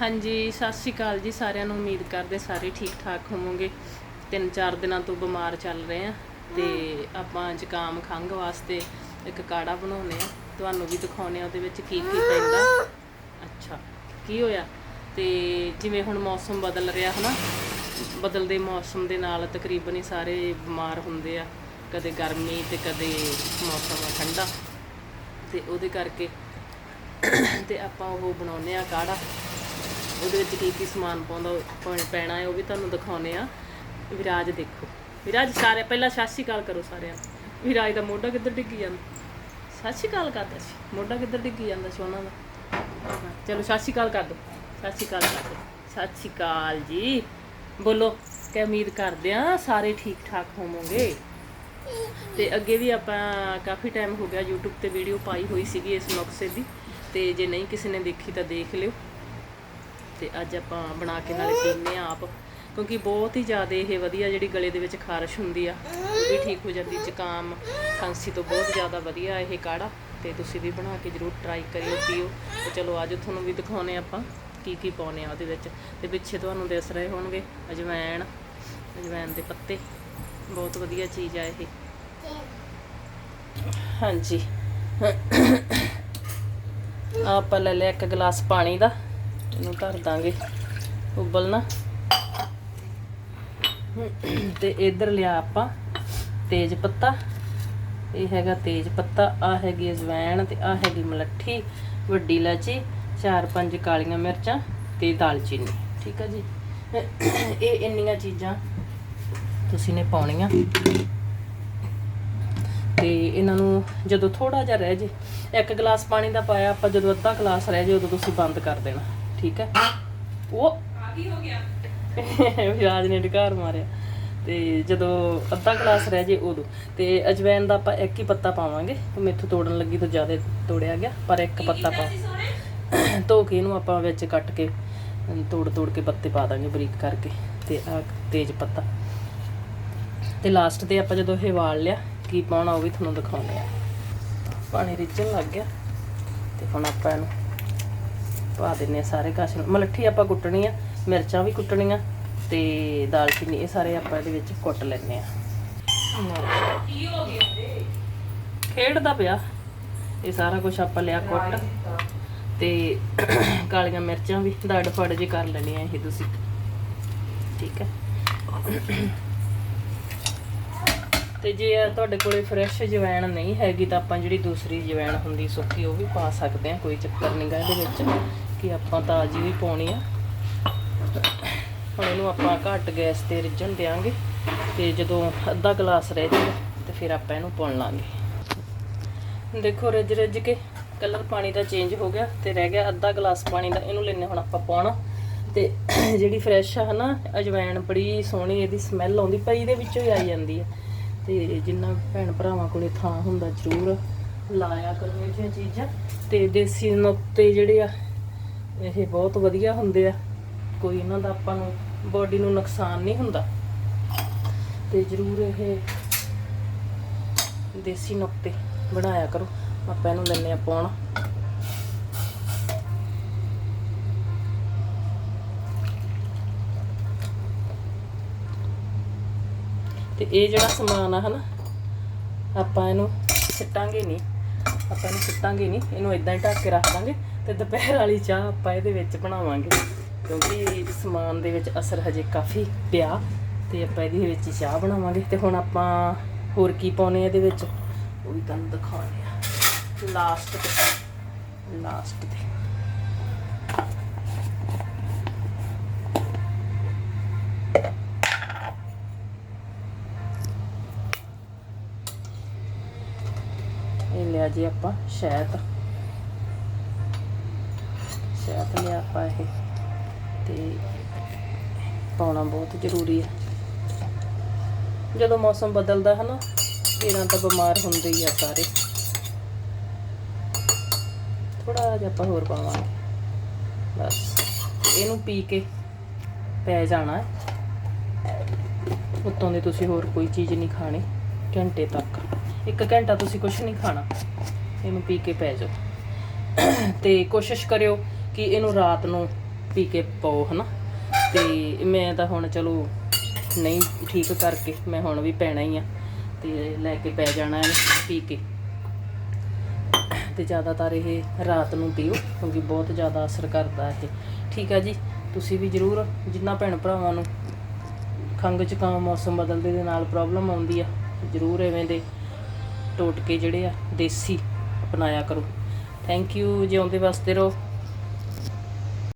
ਹਾਂਜੀ ਸਤਿ ਸ਼੍ਰੀ ਅਕਾਲ ਜੀ ਸਾਰਿਆਂ ਨੂੰ। ਉਮੀਦ ਕਰਦੇ ਸਾਰੇ ਠੀਕ ਠਾਕ ਹੋਵੋਗੇ। ਤਿੰਨ ਚਾਰ ਦਿਨਾਂ ਤੋਂ ਬਿਮਾਰ ਚੱਲ ਰਹੇ ਆ ਤੇ ਆਪਾਂ ਜ਼ੁਕਾਮ ਖੰਘ ਵਾਸਤੇ ਇੱਕ ਕਾੜਾ ਬਣਾਉਨੇ ਆ। ਤੁਹਾਨੂੰ ਵੀ ਦਿਖਾਉਨੇ ਆ ਉਹਦੇ ਵਿੱਚ ਕੀ ਕੀ ਪੈਂਦਾ। ਅੱਛਾ ਕੀ ਹੋਇਆ? ਤੇ ਜਿਵੇਂ ਹੁਣ ਮੌਸਮ ਬਦਲ ਰਿਹਾ ਹਨਾ ਬਦਲਦੇ ਮੌਸਮ ਦੇ ਨਾਲ ਤਕਰੀਬਨ ਹੀ ਸਾਰੇ ਬਿਮਾਰ ਹੁੰਦੇ ਆ। ਕਦੇ ਗਰਮੀ ਤੇ ਕਦੇ ਮੌਸਮ ਠੰਡਾ। ਤੇ ਉਹਦੇ ਕਰਕੇ ਤੇ ਆਪਾਂ ਉਹ ਬਣਾਉਨੇ ਆ ਕਾੜਾ। ਉਹਦੇ ਵਿੱਚ ਕੀ ਕੀ ਸਮਾਨ ਪਾਉਂਦਾ ਪਾਉਣ- ਪੈਣਾ ਹੈ ਉਹ ਵੀ ਤੁਹਾਨੂੰ ਦਿਖਾਉਨੇ ਆ ਵਿਰਾਜ ਦੇਖੋ। ਵਿਰਾਜ ਸਾਰੇ ਪਹਿਲਾਂ ਸਤਿ ਸ਼੍ਰੀ ਅਕਾਲ ਕਰੋ ਸਾਰਿਆਂ ਨੂੰ। ਵਿਰਾਜ ਦਾ ਮੋਢਾ ਕਿੱਧਰ ਡਿੱਗੀ ਜਾਂਦਾ? ਸਤਿ ਸ਼੍ਰੀ ਅਕਾਲ ਕਰਦਾ ਸੀ। ਮੋਢਾ ਕਿੱਧਰ ਡਿੱਗੀ ਜਾਂਦਾ ਸੀ ਉਹਨਾਂ ਦਾ? ਹਾਂ, ਚਲੋ ਸਤਿ ਸ਼੍ਰੀ ਅਕਾਲ ਕਰ ਦੋ ਸਤਿ ਸ਼੍ਰੀ ਅਕਾਲ ਕਰ ਦੋ ਸਤਿ ਸ਼੍ਰੀ ਅਕਾਲ ਜੀ। ਬੋਲੋ ਕਿ ਉਮੀਦ ਕਰਦੇ ਆ ਸਾਰੇ ਠੀਕ ਠਾਕ ਹੋਵੋਗੇ? ਤੇ ਅੱਗੇ ਵੀ ਆਪਾਂ ਕਾਫੀ ਟਾਈਮ ਹੋ ਗਿਆ YouTube ਤੇ ਵੀਡੀਓ ਪਾਈ ਹੋਈ ਸੀਗੀ ਇਸ ਨੁਕਸੇ ਦੀ। ਤੇ ਜੇ ਨਹੀਂ ਕਿਸੇ ਨੇ ਦੇਖੀ ਤਾਂ ਦੇਖ ਲਿਓ। ਤੇ ਅੱਜ ਆਪਾਂ ਬਣਾ ਕੇ ਨਾਲੇ ਪੀਨੇ ਆ ਆਪ, ਕਿਉਂਕਿ ਬਹੁਤ ਹੀ ਜ਼ਿਆਦਾ ਇਹ ਵਧੀਆ ਜਿਹੜੀ ਗਲੇ ਦੇ ਵਿੱਚ ਖਾਰਸ਼ ਹੁੰਦੀ ਆ, ਉਹ ਵੀ ਠੀਕ ਹੋ ਜਾਂਦੀ, ਜ਼ੁਕਾਮ ਖਾਂਸੀ ਤੋਂ ਬਹੁਤ ਜ਼ਿਆਦਾ ਵਧੀਆ ਇਹ ਕਾੜਾ, ਤੇ ਤੁਸੀਂ ਵੀ ਬਣਾ ਕੇ ਜਰੂਰ ਟਰਾਈ ਕਰਿਓ, ਪੀਓ। ਤੇ ਚਲੋ ਅੱਜ ਤੁਹਾਨੂੰ ਵੀ ਦਿਖਾਉਨੇ ਆਪਾਂ ਕੀ ਕੀ ਪਾਉਨੇ ਆ ਉਹਦੇ ਵਿੱਚ। ਤੇ ਪਿੱਛੇ ਤੁਹਾਨੂੰ ਦਿਸ ਰਹੇ ਹੋਣਗੇ ਅਜਵਾਇਣ ਅਜਵਾਇਣ ਦੇ ਪੱਤੇ। ਬਹੁਤ ਵਧੀਆ ਚੀਜ਼ ਆ ਇਹ। ਹਾਂਜੀ। ਆਪਾਂ ਲੈ ਲਿਆ ਇੱਕ ਗਲਾਸ ਪਾਣੀ ਦਾ। ਇਹਨੂੰ ਧਰ ਦਾਂਗੇ। ਉਬਲਣਾ ਤੇ ਇਧਰ ਲਿਆ ਆਪਾਂ ਤੇਜ ਪੱਤਾ। ਇਹ ਹੈਗਾ ਤੇਜ ਪੱਤਾ ਆ ਹੈਗੀ ਅਜਵਾਇਣ ਤੇ ਆ ਹੈਗੀ ਮਲੱਠੀ, ਵੱਡੀ ਇਲਾਚੀ, ਚਾਰ ਪੰਜ ਕਾਲੀਆਂ ਮਿਰਚਾਂ ਤੇ ਦਾਲਚੀਨੀ। ਠੀਕ ਆ ਜੀ? ਇਹ ਇੰਨੀਆਂ ਚੀਜ਼ਾਂ ਤੁਸੀਂ ਨੇ ਪਾਉਣੀਆਂ। ਤੇ ਇਹਨਾਂ ਨੂੰ ਜਦੋਂ ਥੋੜਾ ਜਿਹਾ ਰਹਿ ਜੇ, ਇੱਕ ਗਲਾਸ ਪਾਣੀ ਦਾ ਪਾਇਆ, ਆਪਾਂ ਜਦੋਂ ਅੱਧਾ ਗਲਾਸ ਰਹਿ ਜੇ, ਉਦੋਂ ਤੁਸੀਂ ਬੰਦ ਕਰ ਦੇਣਾ। ਠੀਕ ਹੈ। ਉਹ ਆ ਕੀ ਹੋ ਗਿਆ ਵਿਰਾਜ ਨੇ ਢਕਾਰ ਮਾਰਿਆ। ਤੇ ਜਦੋਂ ਅੱਧਾ ਗਲਾਸ ਰਹਿ ਜੇ ਉਦੋਂ। ਤੇ ਅਜਵੈਨ ਦਾ ਆਪਾਂ ਇੱਕ ਹੀ ਪੱਤਾ ਪਾਵਾਂਗੇ। ਤੇ ਮੇਥੋਂ ਤੋੜਨ ਲੱਗੀ ਤਾਂ ਜ਼ਿਆਦਾ ਤੋੜਿਆ ਗਿਆ ਪਰ ਇੱਕ ਪੱਤਾ ਪਾ ਧੋ ਕੇ ਇਹਨੂੰ ਆਪਾਂ ਵਿੱਚ ਕੱਟ ਕੇ ਤੋੜ ਤੋੜ ਕੇ ਪੱਤੇ ਪਾ ਦਾਂਗੇ ਬਰੀਕ ਕਰਕੇ। ਤੇ ਆ ਤੇਜ ਪੱਤਾ। ਤੇ ਲਾਸਟ ਤੇ ਆਪਾਂ ਜਦੋਂ ਇਹ ਵਾਲ ਲਿਆ ਕੀ ਪਾਉਣਾ ਉਹ ਵੀ ਤੁਹਾਨੂੰ ਦਿਖਾਉਂਦੇ ਆ ਪਾਣੀ ਰਿੱਝਣ ਲੱਗ ਗਿਆ। ਤੇ ਹੁਣ ਆਪਾਂ ਇਹਨੂੰ ਪਾ ਦਿੰਨੇ ਆ ਸਾਰੇ ਕਾਸ਼ ਮਲੱਠੀ ਆਪਾਂ ਕੁੱਟਣੀ ਆ, ਮਿਰਚਾਂ ਵੀ ਕੁੱਟਣੀਆਂ ਤੇ ਦਾਲਚੀਨੀ ਇਹ ਸਾਰੇ ਆਪਾਂ ਇਹਦੇ ਵਿੱਚ ਕੁੱਟ ਲੈਣੇ ਆ ਕੀ ਹੋ। ਗਿਆ ਖੇਡਦਾ ਪਿਆ। ਇਹ ਸਾਰਾ ਕੁਝ ਆਪਾਂ ਲਿਆ ਕੁੱਟ ਤੇ ਕਾਲੀਆਂ ਮਿਰਚਾਂ ਵੀ ਦੜ ਫੜ ਜੇ ਕਰ ਲੈਣੀਆਂ ਇਹ ਤੁਸੀਂ। ਠੀਕ ਹੈ। ਤੇ ਜੇ ਤੁਹਾਡੇ ਕੋਲੇ ਫਰੈਸ਼ ਜਵੈਣ ਨਹੀਂ ਹੈਗੀ ਤਾਂ ਆਪਾਂ ਜਿਹੜੀ ਦੂਸਰੀ ਜਵੈਣ ਹੁੰਦੀ ਸੁੱਕੀ ਉਹ ਵੀ ਪਾ ਸਕਦੇ ਆ ਕੋਈ ਚੱਕਰ ਨਹੀਂ ਗਾ ਇਹਦੇ ਵਿੱਚ ਕਿ ਆਪਾਂ ਤਾਜ਼ੀ ਵੀ ਪਾਉਣੀ ਆ। ਹੁਣ ਇਹਨੂੰ ਆਪਾਂ ਘੱਟ ਗੈਸ ਤੇ ਰਿੱਝਣ ਦਿਆਂਗੇ ਤੇ ਜਦੋਂ ਅੱਧਾ ਗਲਾਸ ਰਹਿ ਜਾਵੇ ਤੇ ਫਿਰ ਆਪਾਂ ਇਹਨੂੰ ਪਾਉਣ ਲਾਂਗੇ। ਦੇਖੋ ਰਿੱਝ ਰਿੱਝ ਕੇ ਕਲਰ ਪਾਣੀ ਦਾ ਚੇਂਜ ਹੋ ਗਿਆ ਤੇ ਰਹਿ ਗਿਆ ਅੱਧਾ ਗਲਾਸ ਪਾਣੀ ਦਾ, ਇਹਨੂੰ ਲੈਣੇ ਹੁਣ ਆਪਾਂ ਪਾਉਣਾ। ਤੇ ਜਿਹੜੀ ਫਰੈਸ਼ ਆ ਹਨਾ ਅਜਵਾਇਣ ਬੜੀ ਸੋਹਣੀ, ਇਹਦੀ ਸਮੈਲ ਆਉਂਦੀ, ਪਈ ਦੇ ਵਿੱਚੋਂ ਹੀ ਆਈ ਜਾਂਦੀ ਹੈ ਤੇ ਜਿੰਨਾ ਭੈਣ ਭਰਾਵਾਂ ਕੋਲੇ ਥਾਂ ਹੁੰਦਾ ਜ਼ਰੂਰ ਲਾਇਆ ਕਰੋ ਇਹ ਜਿਹੀਆਂ ਚੀਜ਼ਾਂ। ਤੇ ਦੇਸੀ ਨੁਕਤੇ ਜਿਹੜੇ ਆ, ਇਹ ਬਹੁਤ ਵਧੀਆ ਹੁੰਦੇ ਆ। ਕੋਈ ਇਹਨਾਂ ਦਾ ਆਪਾਂ ਨੂੰ ਬੋਡੀ ਨੂੰ ਨੁਕਸਾਨ ਨਹੀਂ ਹੁੰਦਾ। ਤੇ ਜ਼ਰੂਰ ਇਹ ਦੇਸੀ ਨੁਕਤੇ ਬਣਾਇਆ ਕਰੋ। ਆਪਾਂ ਇਹਨੂੰ ਲੈਣੇ ਆ ਪਾਉਣ ਤੇ ਇਹ ਜਿਹੜਾ ਸਮਾਨ ਆ ਹਨਾ, ਆਪਾਂ ਇਹਨੂੰ ਸਿੱਟਾਂਗੇ ਨਹੀਂ, ਆਪਾਂ ਇਹਨੂੰ ਸਿੱਟਾਂਗੇ ਨਹੀਂ, ਇਹਨੂੰ ਇਦਾਂ ਹੀ ਢੱਕ ਕੇ ਰੱਖ ਦਾਂਗੇ ਤੇ ਦੁਪਹਿਰ ਵਾਲੀ ਚਾਹ ਆਪਾਂ ਇਹਦੇ ਵਿੱਚ ਬਣਾਵਾਂਗੇ ਕਿਉਂਕਿ ਸਮਾਨ ਦੇ ਵਿੱਚ ਅਸਰ ਹਜੇ ਕਾਫੀ ਪਿਆ ਤੇ ਆਪਾਂ ਇਹਦੇ ਵਿੱਚ ਹੀ ਚਾਹ ਬਣਾਵਾਂਗੇ ਤੇ ਹੁਣ ਆਪਾਂ ਹੋਰ ਕੀ ਪਾਉਨੇ ਇਹਦੇ ਵਿੱਚ? ਉਹ ਵੀ ਤੁਹਾਨੂੰ ਦਿਖਾਉਣੇ ਆ। ਲਾਸਟ ਤੇ ਲਾਸਟ ਤੇ ਇਹ ਲਿਆ ਜੀ ਆਪਾਂ ਸ਼ਹਿਦ। ਸ਼ਹਿਦ ਲਿਆ ਆਪਾਂ ਇਹ। ਤੇ ਪਾਉਣਾ ਬਹੁਤ ਜ਼ਰੂਰੀ ਹੈ ਜਦੋਂ ਮੌਸਮ ਬਦਲਦਾ ਹੈ ਨਾ ਇਹਨਾਂ ਤਾਂ ਬਿਮਾਰ ਹੁੰਦੇ ਹੀ ਆ ਸਾਰੇ। ਥੋੜਾ ਜਿਹਾ ਆਪਾਂ ਹੋਰ ਪਾਵਾਂਗੇ। ਬਸ, ਇਹਨੂੰ ਪੀ ਕੇ ਪੈ ਜਾਣਾ। ਹੈ ਉੱਤੋਂ ਦੇ ਤੁਸੀਂ ਹੋਰ ਕੋਈ ਚੀਜ਼ ਨਹੀਂ ਖਾਣੀ, ਘੰਟੇ ਤੱਕ। ਇੱਕ ਘੰਟਾ ਤੁਸੀਂ ਕੁਝ ਨਹੀਂ ਖਾਣਾ ਇਹਨੂੰ ਪੀ ਕੇ ਪੈ ਜਾਓ। ਤੇ ਕੋਸ਼ਿਸ਼ ਕਰਿਓ ਕਿ ਇਹਨੂੰ ਰਾਤ ਨੂੰ ਪੀ ਕੇ ਪਾਓ, ਹਨਾ? ਤੇ ਮੈਂ ਤਾਂ ਹੁਣ ਚਲੋ ਨਹੀਂ ਠੀਕ ਕਰਕੇ ਮੈਂ ਹੁਣ ਵੀ ਪੈਣਾ ਹੀ ਆ, ਤੇ ਲੈ ਕੇ ਪੈ ਜਾਣਾ ਇਹਨੂੰ ਪੀ ਕੇ। ਤੇ ਜ਼ਿਆਦਾਤਰ ਇਹ ਰਾਤ ਨੂੰ ਪੀਓ, ਕਿਉਂਕਿ ਬਹੁਤ ਜ਼ਿਆਦਾ ਅਸਰ ਕਰਦਾ ਇਹ। ਠੀਕ ਆ ਜੀ? ਤੁਸੀਂ ਵੀ ਜਰੂਰ ਜਿੰਨਾ ਭੈਣ ਭਰਾਵਾਂ ਨੂੰ ਖੰਘ ਜ਼ੁਕਾਮ ਮੌਸਮ ਬਦਲਦੇ ਦੇ ਨਾਲ ਪ੍ਰੋਬਲਮ ਆਉਂਦੀ ਆ, ਜਰੂਰ ਐਵੇਂ ਦੇ ਟੋਟਕੇ ਜਿਹੜੇ ਆ ਦੇਸੀ ਅਪਣਾਇਆ ਕਰੋ। ਥੈਂਕ ਯੂ ਜਿਉਂਦੇ ਵਸਦੇ ਰਹੋ।